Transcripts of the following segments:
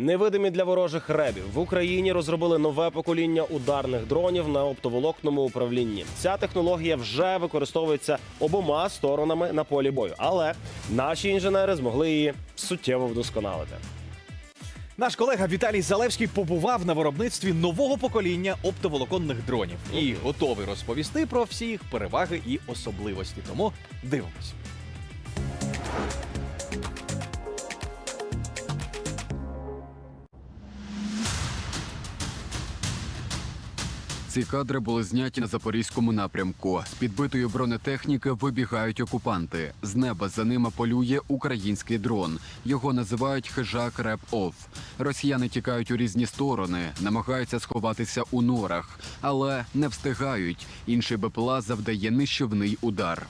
Невидимі для ворожих ребів в Україні розробили нове покоління ударних дронів на оптоволокному управлінні. Ця технологія вже використовується обома сторонами на полі бою, але наші інженери змогли її суттєво вдосконалити. Наш колега Віталій Залевський побував на виробництві нового покоління оптоволоконних дронів і готовий розповісти про всі їх переваги і особливості. Тому дивимось. Ці кадри були зняті на запорізькому напрямку. З підбитої бронетехніки вибігають окупанти. З неба за ними полює український дрон. Його називають хижак реп оф. Росіяни тікають у різні сторони, намагаються сховатися у норах, але не встигають. Інший БПЛА завдає нищівний удар.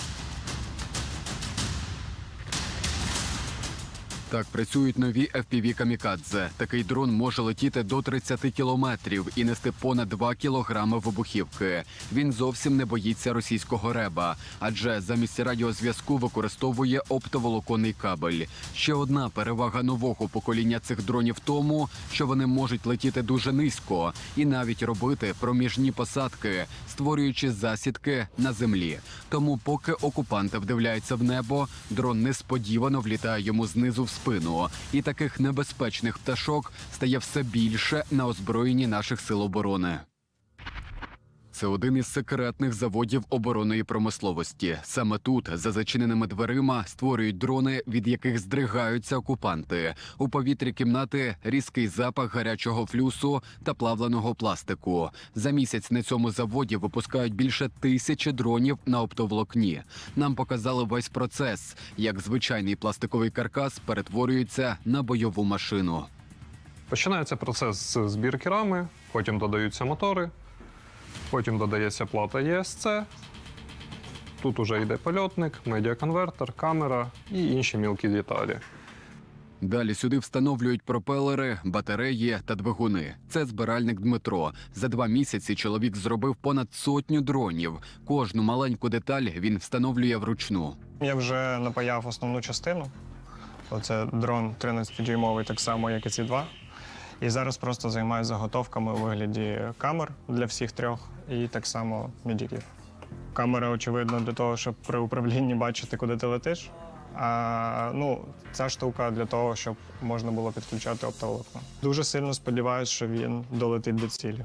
Так працюють нові FPV «Камікадзе». Такий дрон може летіти до 30 кілометрів і нести понад 2 кілограми вибухівки. Він зовсім не боїться російського реба, адже замість радіозв'язку використовує оптоволоконний кабель. Ще одна перевага нового покоління цих дронів в тому, що вони можуть летіти дуже низько і навіть робити проміжні посадки, створюючи засідки на землі. Тому, поки окупанти вдивляються в небо, дрон несподівано влітає йому знизу в спину. І таких небезпечних пташок стає все більше на озброєнні наших сил оборони. Це один із секретних заводів оборонної промисловості. Саме тут, за зачиненими дверима, створюють дрони, від яких здригаються окупанти. У повітрі кімнати різкий запах гарячого флюсу та плавленого пластику. За місяць на цьому заводі випускають більше тисячі дронів на оптоволокні. Нам показали весь процес, як звичайний пластиковий каркас перетворюється на бойову машину. Починається процес з збірки рами, потім додаються мотори, потім додається плата ЄСЦ. Тут уже йде польотник, медіаконвертер, камера і інші мілкі деталі. Далі сюди встановлюють пропелери, батареї та двигуни. Це збиральник Дмитро. За два місяці чоловік зробив понад сотню дронів. Кожну маленьку деталь він встановлює вручну. Я вже напаяв основну частину. Оце дрон 13-дюймовий, так само, як і ці два. І зараз просто займаюся заготовками у вигляді камер для всіх трьох і так само медиків. Камера, очевидно, для того, щоб при управлінні бачити, куди ти летиш. А ну, ця штука для того, щоб можна було підключати оптоволокно. Дуже сильно сподіваюся, що він долетить до цілі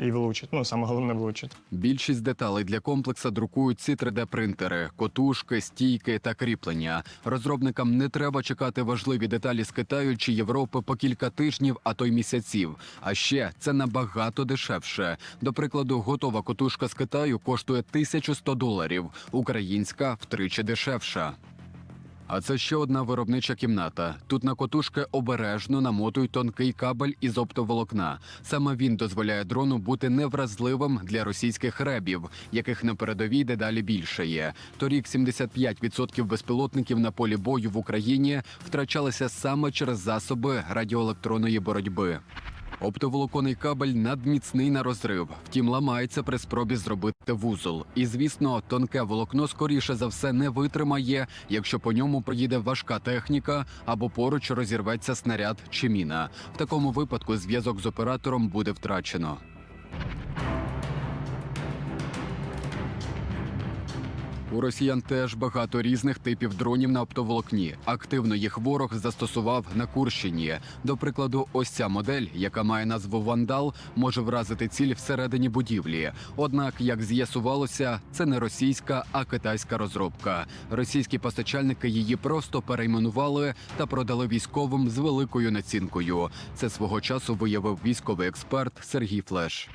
і влучить. Ну, саме головне влучить. Більшість деталей для комплекса друкують ці 3D-принтери, котушки, стійки та кріплення. Розробникам не треба чекати важливі деталі з Китаю чи Європи по кілька тижнів, а то й місяців. А ще це набагато дешевше. До прикладу, готова котушка з Китаю коштує 1100 доларів, українська втричі дешевша. А це ще одна виробнича кімната. Тут на котушки обережно намотують тонкий кабель із оптоволокна. Саме він дозволяє дрону бути невразливим для російських ребів, яких на передовій дедалі більше є. Торік 75% безпілотників на полі бою в Україні втрачалися саме через засоби радіоелектронної боротьби. Оптоволоконний кабель надміцний на розрив, втім ламається при спробі зробити вузол. І звісно, тонке волокно скоріше за все не витримає, якщо по ньому проїде важка техніка або поруч розірветься снаряд чи міна. В такому випадку зв'язок з оператором буде втрачено. У росіян теж багато різних типів дронів на оптоволокні. Активно їх ворог застосував на Курщині. До прикладу, ось ця модель, яка має назву Вандал, може вразити ціль всередині будівлі. Однак, як з'ясувалося, це не російська, а китайська розробка. Російські постачальники її просто перейменували та продали військовим з великою націнкою. Це свого часу виявив військовий експерт Сергій Флеш.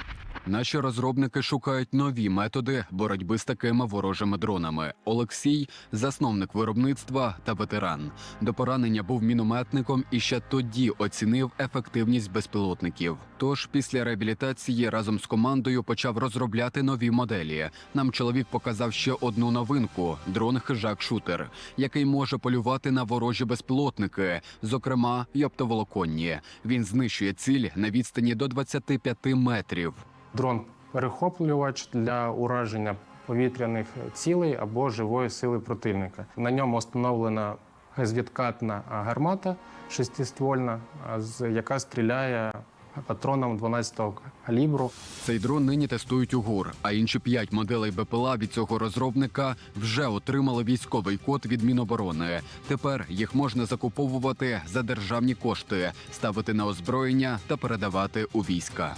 Наші розробники шукають нові методи боротьби з такими ворожими дронами. Олексій засновник виробництва та ветеран. До поранення був мінометником і ще тоді оцінив ефективність безпілотників. Тож після реабілітації разом з командою почав розробляти нові моделі. Нам чоловік показав ще одну новинку: дрон хижак шутер, який може полювати на ворожі безпілотники, зокрема й оптоволоконні. Він знищує ціль на відстані до 25 метрів. Дрон перехоплювач для ураження повітряних цілей або живої сили противника. На ньому встановлена безвідкатна а, гармата шестиствольна, з- яка стріляє патроном 12-го калібру. Цей дрон нині тестують у ГУР, а інші п'ять моделей БПЛА від цього розробника вже отримали військовий код від Міноборони. Тепер їх можна закуповувати за державні кошти, ставити на озброєння та передавати у війська.